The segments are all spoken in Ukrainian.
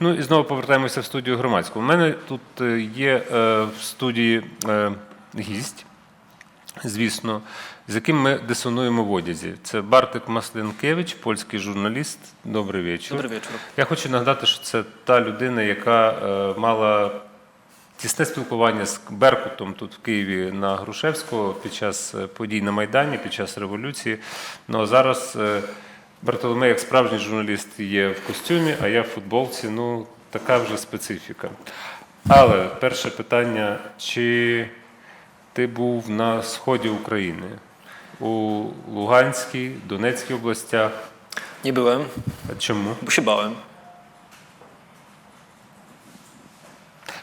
Ну і знову повертаємося в студію громадську. У мене тут е, є е, в студії е, гість, звісно, з яким ми дисонуємо в одязі. Це Бартик Маслянкевич, польський журналіст. Добрий вечір. Добрий вечір. Я хочу нагадати, що це та людина, яка мала тісне спілкування з Беркутом тут в Києві на Грушевського під час подій на Майдані, під час революції. Ну а зараз Бартоломей, як справжній журналіст, є в костюмі, а я в футболці. Ну, така вже специфіка. Але перше питання: чи ти був на сході України? У Луганській, Донецькій областях. Nie byłem, А Чому? bo się bałem.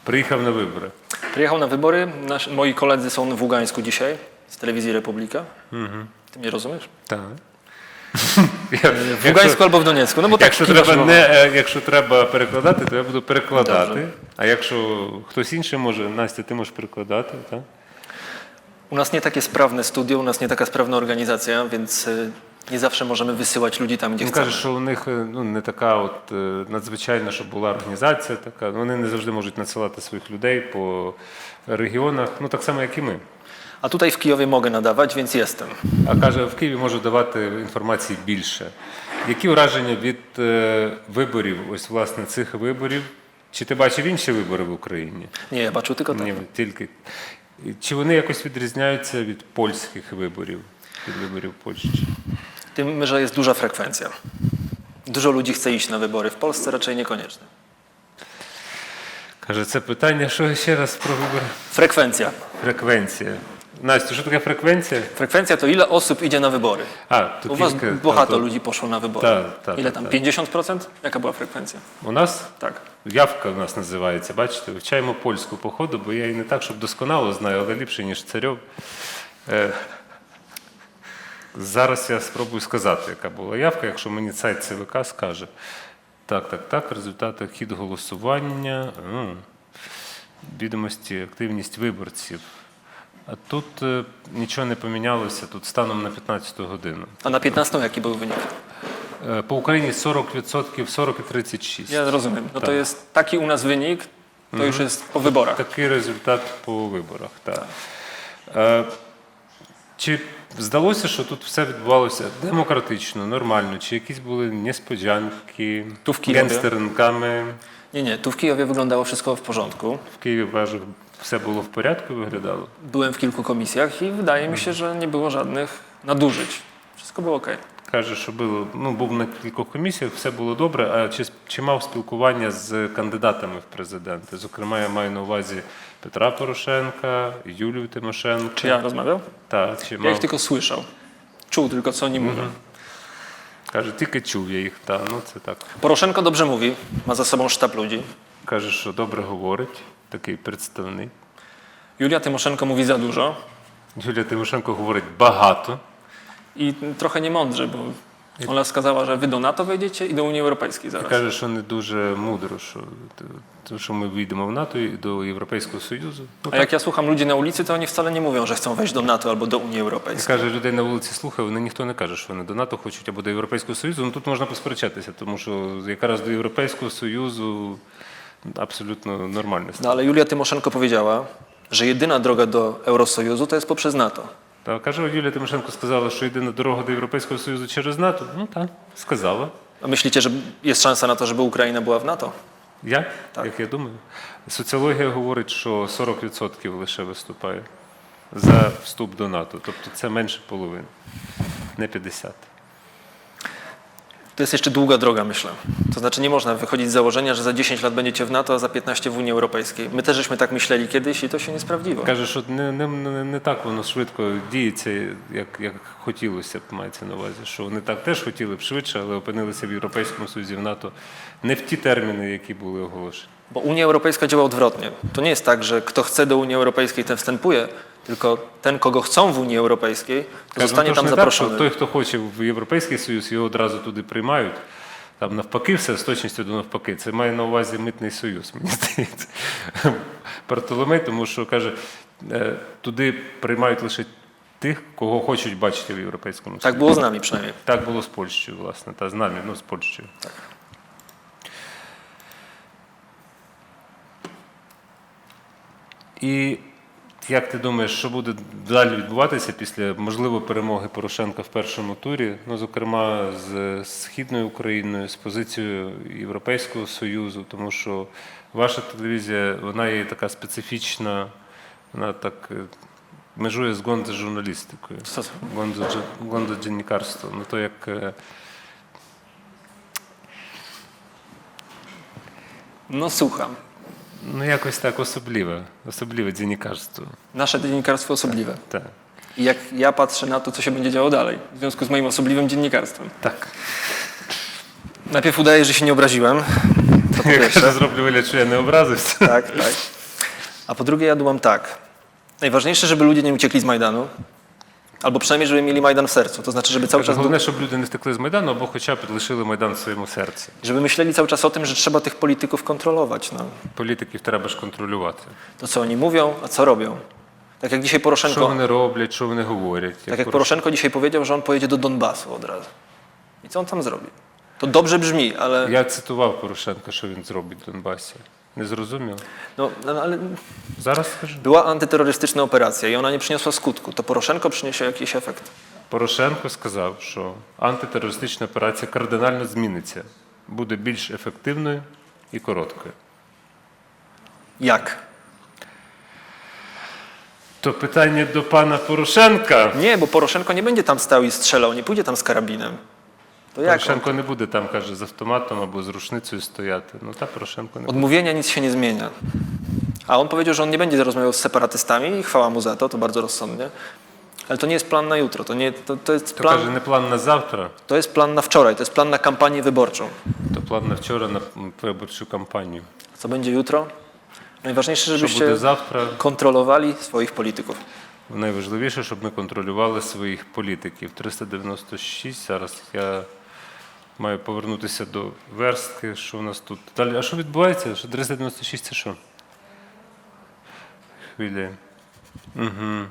Приїхав на вибори. Przyjechał na wybory. Nasz, moi koledzy są w Ługańsku dzisiaj z telewizji Republika. Ty mnie rozumiesz? Так. Я- W Ługańsku albo w Doniecku. No bo Якщо kiwasz треба, не, е, якщо треба перекладати, то я буду перекладати. А якщо хтось інший може, Настя, ти можеш перекладати, так? U nas nie takie sprawne studio, u nas nie taka sprawna organizacja, więc nie zawsze możemy wysyłać ludzi tam, gdzie Він chcemy. каже, що у них е, ну, не така от е, надзвичайна, щоб була організація така. Ну, Вони не завжди можуть надсилати своїх людей по регіонах, ну так само, як і ми. A tutaj w Kijowie mogę nadawać, więc jestem. А каже, в Києві можу давати інформації більше. Які враження від е, виборів, ось власне цих виборів? Чи ти бачив інші вибори в Україні? Nie, ja baczył tylko tak. Ні, тільки. Чи вони якось відрізняються від польських виборів, від виборів Польщі? Tym, że jest duża frekwencja. Dużo ludzi chce iść na wybory. W Polsce raczej niekoniecznie. Каже, це питання, що ще раз про вибори? Frekwencja. Фреквенція. Настя, що таке фреквенція? Frekwencja to ile osób idzie na wybory. А, то U was кілька. bohato ludzi poszło na wybory. Tak, tak, ile tak, tam? tak. 50%? Jaka była frekwencja? У нас Tak. явка у нас називається. Бачите, вивчаємо польську по ходу, бо я і не так, щоб досконало знаю, але ліпше, ніж царьов. Е, зараз я спробую сказати, яка була явка, якщо мені цей ЦВК скаже. Так, так, так, результати хід голосування. м, Відомості, активність виборців. А тут е, нічого не помінялося, тут станом на 15 годину. A na 15 jaki był wynik? Е, По Україні 40%, 40 і 36. Ja rozumiem. No to Tak. jest taki u nas wynik, to już jest po wyborach. Такий результат по виборах. Так. Е, чи здалося, що тут все відбувалося демократично, нормально? Чи якісь були несподіванки, в Києві? генстеринками? Nie, nie. Tu w Kijowie wyglądało wszystko w porządku. В Києві вважав, все було в порядку, виглядало. Byłem w kilku komisjach i wydaje mi się, że nie było żadnych nadużyć. Wszystko było ok. Каже, що було, ну, був на кількох комісіях, все було добре. А чи, чи мав спілкування з кандидатами в президенти? Зокрема, я маю на увазі Петра Порошенка, Юлію Тимошенко. Czy ja rozmawiał? Та, чи мав... ich tylko słyszał. Czuł tylko, co oni mówią. Каже, тільки чув я їх, та, ну це так. Poroszenko dobrze mówi, ma za sobą sztab ludzi. Каже, що добре говорить, такий представник. Julia Tymoszenko mówi za dużo Юлія Тимошенко говорить багато. i trochę niemądrze, bo ona skazała, że wy do NATO wejdziecie i do Unii Europejskiej zaraz. Каже, що не дуже мудро, що, то, що ми війдемо в НАТО і до Європейського Союзу. Ну, A jak ja słucham ludzi na ulicy, to oni wcale nie mówią, że chcą wejść do NATO albo do Unii Europejskiej. Каже, людей на вулиці слухає, вони ніхто не каже, що вони до НАТО хочуть або до Європейського Союзу. Ну тут можна посперечатися, тому що якраз до Європейського Союзу абсолютно нормально. No ale Julia Tymoszenko powiedziała, że jedyna droga do Eurosojuzu to jest poprzez NATO. Та каже, Юлія Тимошенко сказала, що єдина дорога до Європейського Союзу через НАТО. Ну так, сказала. A myślicie, że jest szansa na to, żeby Ukraina była w NATO? Як? Так. Як я думаю. Соціологія говорить, що 40% лише виступає за вступ до НАТО. Тобто це менше половини, не 50. To jest jeszcze długa droga, myślę. To znaczy nie można wychodzić z założenia, że za 10 lat będziecie w NATO, a za 15 w Unii Europejskiej. My też żeśmy tak myśleli kiedyś i to się nie sprawdziło. Каже, що не, не, не, не так воно швидко діється, як, як хотілося б, мається на увазі. Що вони так теж хотіли б швидше, але опинилися в Європейському Союзі в НАТО не в ті терміни, які були оголошені. Bo Unia Europejska działa odwrotnie. To nie jest tak, że kto chce do Unii Europejskiej, ten wstępuje, tylko ten, kogo chcą w Unii Europejskiej, zostanie так, що zaproszony. той, хто хоче в Європейський Союз, його одразу туди приймають. Там навпаки, все з точністю до навпаки. Це має на увазі митний союз, мені здається. Бартоломей, тому що каже, туди приймають лише тих, кого хочуть бачити в Європейському Союзі. Tak było z nami przynajmniej. Так було з Польщею, власне, та з нами, ну з Польщею. І як ти думаєш, що буде далі відбуватися після можливо перемоги Порошенка в першому турі? Ну, зокрема, з Східною Україною, з позицією Європейського Союзу, тому що ваша телевізія вона є така специфічна, вона так е, межує з гондо-журналістикою, Co- гондо- гондо-дзіннікарством. Ну, то як е, No jakoś tak osobliwe, osobliwe dziennikarstwo. Nasze dziennikarstwo osobliwe. Tak. tak. I jak ja patrzę na to, co się będzie działo dalej, w związku z moim osobliwym dziennikarstwem. Tak. Najpierw udaję, że się nie obraziłem. To po pierwsze. Zrobił obrazy. Tak, tak. A po drugie ja dumam tak. Najważniejsze, żeby ludzie nie uciekli z Majdanu, albo przynajmniej, żeby mieli Majdan w sercu. To znaczy, żeby cały Каже, czas, головне, щоб люди не втекли з Майдану, або хоча б лишили Майдан в своєму серці. żeby myśleli cały czas o tym, że trzeba tych polityków kontrolować. No. Політиків треба ж контролювати. To, co oni mówią, a co robią. Tak jak dzisiaj Що Poroszenko, вони роблять, що вони говорять. tak jak Порош- Poroszenko dzisiaj powiedział, że on pojedzie do Donbasu od razu. I co on tam zrobi? To dobrze brzmi, ale, Я цитував Порошенка, що він зробить в Донбасі. Не зрозумів. no, no, ale Зараз скажу. była antyterrorystyczna operacja i ona nie przyniosła skutku. To Poroszenko przyniesie jakiś efekt. Порошенко сказав, що антитерористична операція кардинально зміниться, буде більш ефективною і короткою. Jak? То питання до пана Порошенка. Nie, bo Poroszenko nie będzie tam stał i strzelał, nie pójdzie tam z karabinem. To jak? On? Порошенко не буде там, каже, з автоматом або з рушницею стояти. Ну та Порошенко не Od буде. mówienia nic się nie zmienia. A on powiedział, że on nie będzie rozmawiał z separatystami i chwała mu za to, to bardzo rozsądnie. Ale to nie jest plan na jutro, to, nie, to, to, jest, То каже, plan, не план на завтра, to jest plan na wczoraj, to jest plan na kampanię wyborczą. то план на вчора на виборчу кампанію. Co będzie jutro? Najważniejsze, Що буде żebyście завтра? kontrolowali swoich polityków. Найважливіше, щоб ми контролювали своїх політиків. 396. Зараз я маю повернутися до верстки, що у нас тут. Далі, а що відбувається? Що 396 це що? Хвилі. Угу.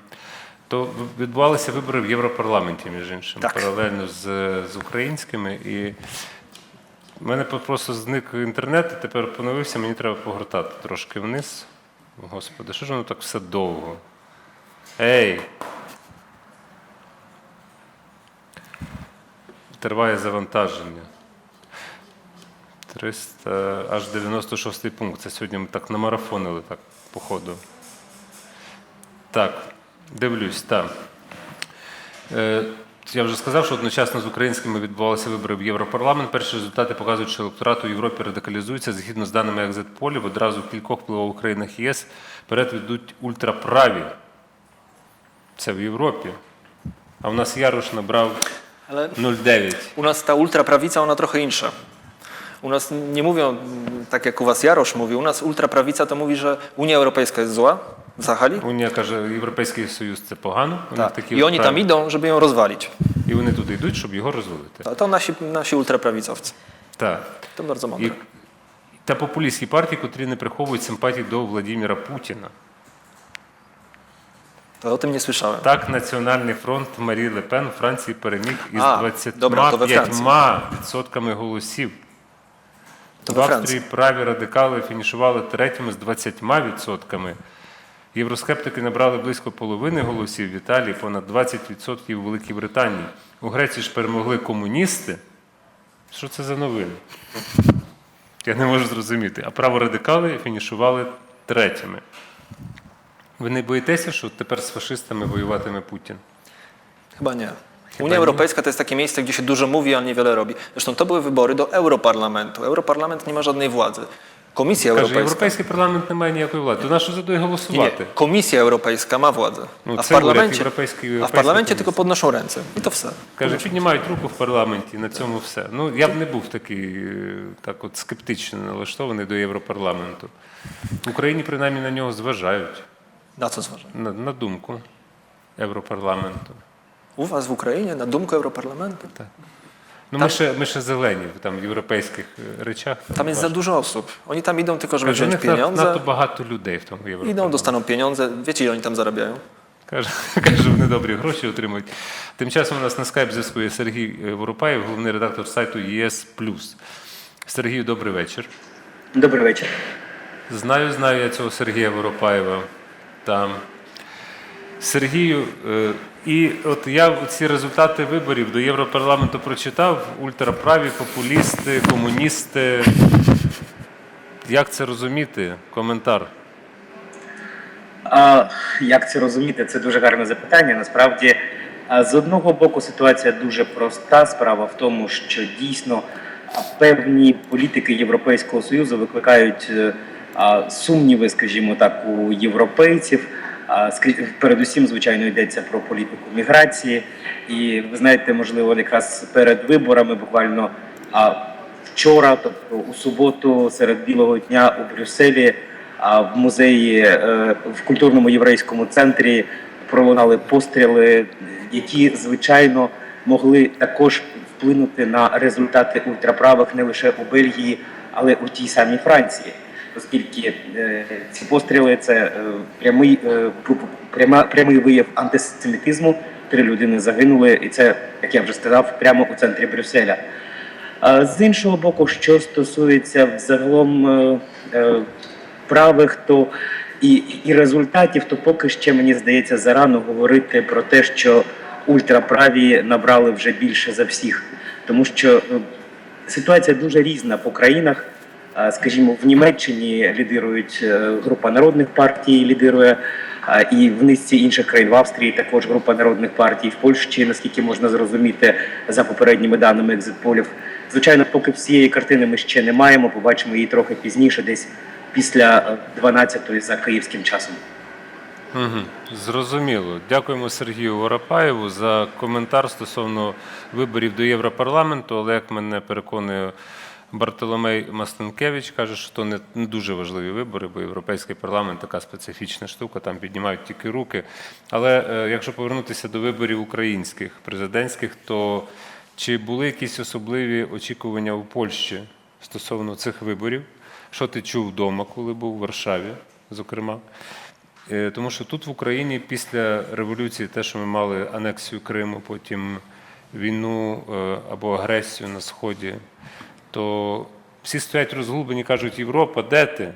То відбувалися вибори в Європарламенті, між іншим, Так. паралельно з, з українськими. І в мене просто зник інтернет, і тепер поновився, мені треба погортати трошки вниз. Господи, що ж воно так все довго? Ей! Триває завантаження. 300, аж 96 пункт. Це сьогодні ми так намарафонили, так, по ходу. Так, дивлюсь, так. Е, я вже сказав, що одночасно з українськими відбувалися вибори в Європарламент. Перші результати показують, що електорат у Європі радикалізується. Згідно з даними екзит-полів, одразу в кількох впливових країнах ЄС вперед ведуть ультраправі. Це в Європі. А в нас Ярош набрав Ale 0,9. u nas ta ultraprawica, ona trochę insza. U nas nie mówią mm, tak jak u was Jarosz mówi, u nas ultraprawica to mówi, że Unia Europejska jest zła w Zachali. Унія каже, Європейський Союз це погано. Tak. такі I oni tam правила. idą, żeby ją rozwalić. І вони туди йдуть, щоб його розвалити. To, to nasi, nasi ultraprawicowcy. Так. To bardzo І, mądre. та популістські партії, котрі не приховують симпатії до Владимира Путіна. To o tym nie słyszałem. Так, Національний фронт Марі Лепен у Франції переміг із А, 25 добре, то во Франції. відсотками голосів. To В Австрії праві радикали фінішували третіми з 20 відсотками. Євроскептики набрали близько половини голосів в Італії, понад 20% у Великій Британії. У Греції ж перемогли комуністи. Що це за новини? Я не можу зрозуміти. А праворадикали фінішували третіми. Ви не боїтеся, що тепер з фашистами воюватиме Путін? Chyba nie. Unia. Europejska to jest takie miejsce, gdzie się dużo mówi, a niewiele robi. Zresztą to były wybory do Europarlamentu. Europarlament nie ma żadnej władzy. Komisja Каже, Europejska. Європейський парламент не має ніякої влади. То на що за то й Nie, nie. голосувати? Komisja Europejska ma władzę. No, a w cały urząd parlamencie, europejski- a w europejskiej parlamencie komisji. tylko podnoszą ręce. I to все. Каже, піднімають руку в парламенті, на цьому все. Ну, я б не був такий е, так от скептично налаштований до Європарламенту. В Україні принаймні на нього зважають, Na co zważa? на, на думку Європарламенту. U was w Ukrainie na dumkę Europarlamentu? Ну, ми ще, ми ще зелені там, в європейських е, rечах. Tam jest za dużo osób. Oni tam idą tylko, żeby Каже, у wziąć них над- надто багато людей в тому Idą, Європарламенті. dostaną pieniądze. Wiecie, ile oni tam zarabiają? Каже, каже, вони добрі гроші отримують. Тим часом у нас на скайп зв'язку є Сергій е, Воропаєв, головний редактор сайту ЄС Сергію, добрий вечір. Добрий вечір. Знаю, знаю я цього Сергія Воропаєва. Там. Сергію, е, і от я ці результати виборів до Європарламенту прочитав. Ультраправі, популісти, комуністи. Як це розуміти? Коментар. А, як це розуміти? Це дуже гарне запитання. Насправді, з одного боку, ситуація дуже проста. Справа в тому, що дійсно певні політики Європейського союзу викликають е, сумніви, скажімо так, у європейців. Передусім, звичайно, йдеться про політику міграції. І ви знаєте, можливо, якраз перед виборами буквально вчора, тобто у суботу, серед білого дня у Брюсселі, в музеї е, в культурному єврейському центрі пролунали постріли, які звичайно могли також вплинути на результати ультраправих не лише у Бельгії, але у тій самій Франції, оскільки е, ці постріли це е, прямий, е, пряма, прямий вияв антисемітизму. Три людини загинули, і це, як я вже сказав, прямо у центрі Брюсселя. З іншого боку, що стосується взагалом правих, то і, і результатів, то поки ще мені здається зарано говорити про те, що ультраправі набрали вже більше за всіх, тому що ситуація дуже різна по країнах. Скажімо, в Німеччині лідирують е, група народних партій, лідирує і в низці інших країн в Австрії також група народних партій, в Польщі, наскільки можна зрозуміти за попередніми даними екзитполів. Звичайно, поки всієї картини ми ще не маємо, побачимо її трохи пізніше, десь після 12-ї за київським часом. Угу. Зрозуміло. Дякуємо Сергію Воропаєву за коментар стосовно виборів до Європарламенту. Але як мене переконує Бартоломей Масленкевич, каже, що то не дуже важливі вибори, бо європейський парламент така специфічна штука, там піднімають тільки руки. Але е, якщо повернутися до виборів українських президентських, то чи були якісь особливі очікування у Польщі стосовно цих виборів? Що ти чув вдома, коли був в Варшаві, зокрема? Е, Тому що тут в Україні після революції, те, що ми мали анексію Криму, потім війну е, або агресію на Сході, то всі стоять розгублені, кажуть, Європа, де ти?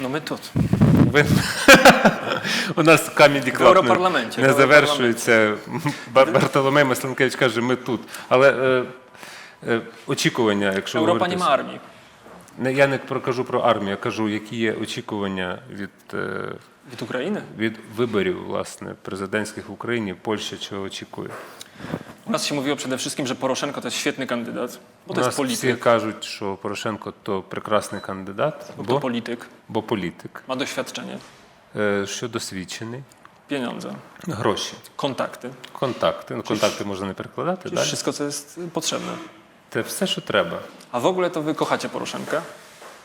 No my тут. Ви... У нас В Європарламенті, не в завершується. Бартоломей Масленкевич каже, ми тут. Але е, е, очікування, якщо з- ma armii. Не, я не прокажу про армію, я кажу, які є очікування від, е, Від України? від виборів власне президентських в Україні. Польща чого очікує? U nas się mówiło przede wszystkim, że Poroszenko to jest świetny kandydat, bo У to jest нас всі polityk. кажуть, що Порошенко то прекрасний кандидат, Bo to бо, polityk, бо політик, ma doświadczenie, е, що досвідчений, pieniądze, гроші, kontakty. контакти. Ну, контакти можна не перекладати. Czyli Далі. wszystko, co jest y, potrzebne. Це все, що треба. A w ogóle to wy kochacie Poroszenkę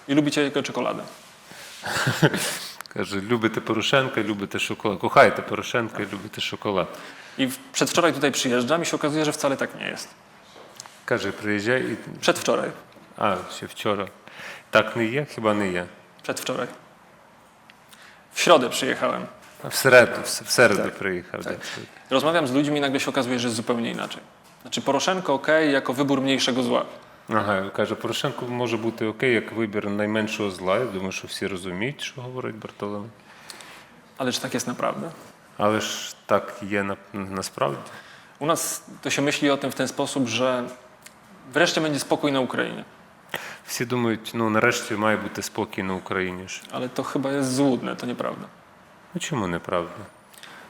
i lubicie jego czekoladę. Каже, любите Порошенка, любите шоколад. Кохаєте Порошенка і любите шоколад. I w- przedwczoraj tutaj przyjeżdżam i się okazuje, że wcale tak nie jest. Каже, приїжджай і. Przedwczoraj. А, ще вчора. Так не є, хіба не є? Przedwczoraj. W środę przyjechałem. А в середу, в с- в середу приїхав. так. так. Rozmawiam z ludźmi i nagle się okazuje, że jest zupełnie inaczej. Znaczy Poroszenko ok, jako wybór mniejszego zła. Ага, каже, Порошенко може бути окей, як вибір найменшого зла. Я думаю, що всі розуміють, що говорить Бартоломей. Ale czy tak jest naprawdę? Але ж так є на, насправді. U nas to się myśli o tym w ten sposób, że wreszcie będzie spokój na Ukrainie. Всі думають, ну нарешті має бути спокій на Україні ж. Ale to chyba jest złudne, to nieprawda. Ну чому неправда?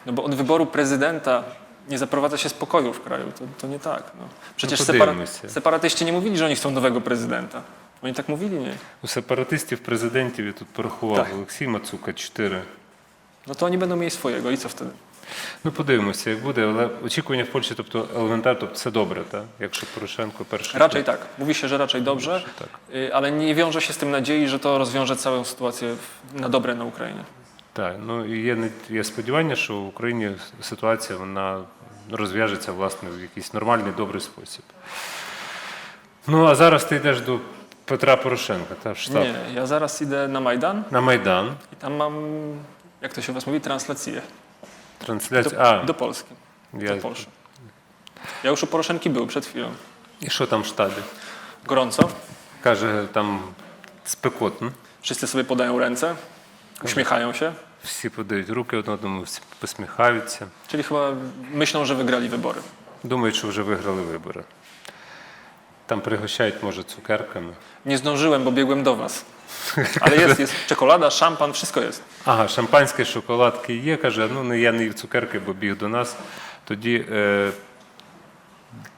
No bo od wyboru prezydenta nie zaprowadza się spokoju w kraju. To, to nie tak. No. Przecież No separa podejmij się. separatyści nie mówili, że oni chcą nowego prezydenta. Oni tak mówili, nie. У сепаратистів президентів я тут порахував Так. Олексій Мацука 4. No to oni będą mieli swojego i co wtedy? Ну подивимося, як буде, але очікування в Польщі, тобто елементарно, тобто це добре, так? Якщо Порошенко перший. Raczej tak. Mówi się, że raczej dobrze, tak. y, ale nie wiąże się z tym nadziei, że to rozwiąże całą sytuację w- na dobre na Ukrainie. Так, ну і є, є сподівання, що в Україні ситуація вона розв'яжеться власне в якийсь нормальний, добрий спосіб. Ну а зараз ти йдеш до Петра Порошенка, та в штаб. Nie, ja zaraz idę na Majdan На Майдан. i tam mam, jak to się u was mówi, translację Трансляція. do, А, do Polski, я... Polski. Ja już u Poroszenki był przed chwilą. І що там в штабі? Gorąco. Каже, там спекотно. Wszyscy sobie podają ręce, uśmiechają się, Всі подають руки один одному, всі посміхаються. czyli chyba myślą, że wygrali wybory. Думають, що вже виграли вибори. Там пригощають, може, цукерками. Nie zdążyłem, bo biegłem do was. Ale jest, jest czekolada, szampan, wszystko jest. Ага, шампанське, шоколадки є. Каже, ну не я не їв цукерки, бо біг до нас. Тоді е,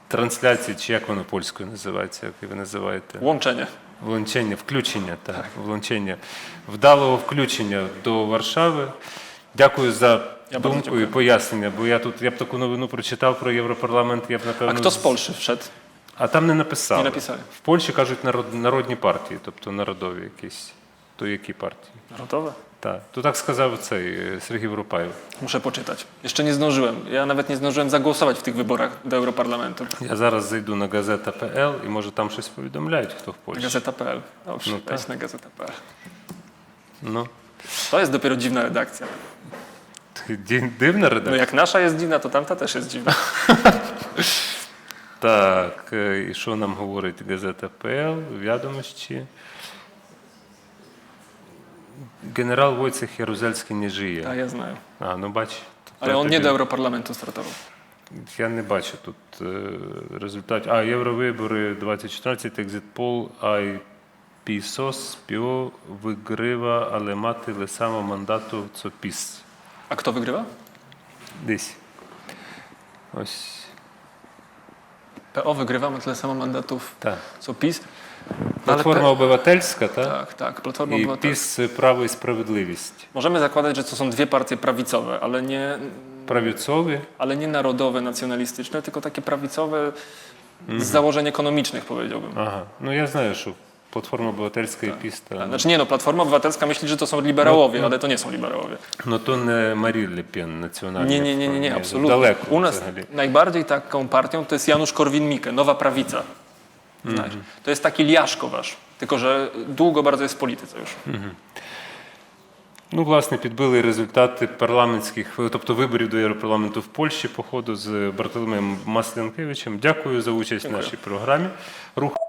трансляції, чи як воно польською називається, як ви називаєте? Łączenie. Влучення, включення, так, влучення, вдалого включення до Варшави. Дякую за Я думку і пояснення, бо я тут я б таку новину прочитав про Європарламент, я б напевно. А хто з Польщі вшед? А там не написали. Не написали. В Польщі кажуть народ, народні партії, тобто народові якісь. То які партії? Narodowe? Так. То так сказав цей е, Сергій Воропаєв. Muszę poczytać. Jeszcze nie zdążyłem. Ja nawet nie zdążyłem zagłosować w tych wyborach do Europarlamentu. Я зараз zайду на газета.пл і може там щось повідомляють, хто в Польщі. Gazeta.pl. Dobrze, No wejdź tak. na gazeta.pl. Ну, To jest dopiero dziwna redakcja. ді- дивна No редакція. jak nasza jest dziwna, to tamta też jest dziwna. Так, е, і що нам говорить газета.пл, відомості. Генерал Войцех Ярузельський не A żyje. ja znаю. А, ну бач. Ale on nie do Europarlamentu startował. Я не бачу тут е, результатів. А, Євровибори 2014, екзитпол, ай ПІСОС, ПІО вигрива, але мати лисама мандату ЦОПІС. A kto wygrywa? Десь. Ось. PO wygrywa, ma tyle samo mandatów Так. Platforma. Obywatelska, tak? Tak, tak. Platforma I PiS, y, Prawo i Sprawiedliwość. Możemy zakładać, że to są dwie partie prawicowe, ale nie... Prawicowe? Ale nie narodowe, nacjonalistyczne, tylko takie prawicowe mhm. z założeń ekonomicznych, powiedziałbym. Aha, no ja znaję, że Platforma Obywatelska tak. i PiS. To... Znaczy nie, no Platforma Obywatelska myśli, że to są liberałowie, no, no. ale to nie są liberałowie. No to nie Marine Le Pen nacjonalnie. Nie, nie, nie, nie, nie absolutnie. Daleko U nas najbardziej taką partią to jest Janusz Korwin-Mikke, Nowa Prawica. Znasz. To jest taki liaszko wasz, tylko że długo bardzo jest w polityce już. Ну, власне, підбили результати парламентських, тобто виборів до Європарламенту в Польщі походу з Бартоломеєм Маслянкевичем. Дякую за участь в нашій програмі. Рух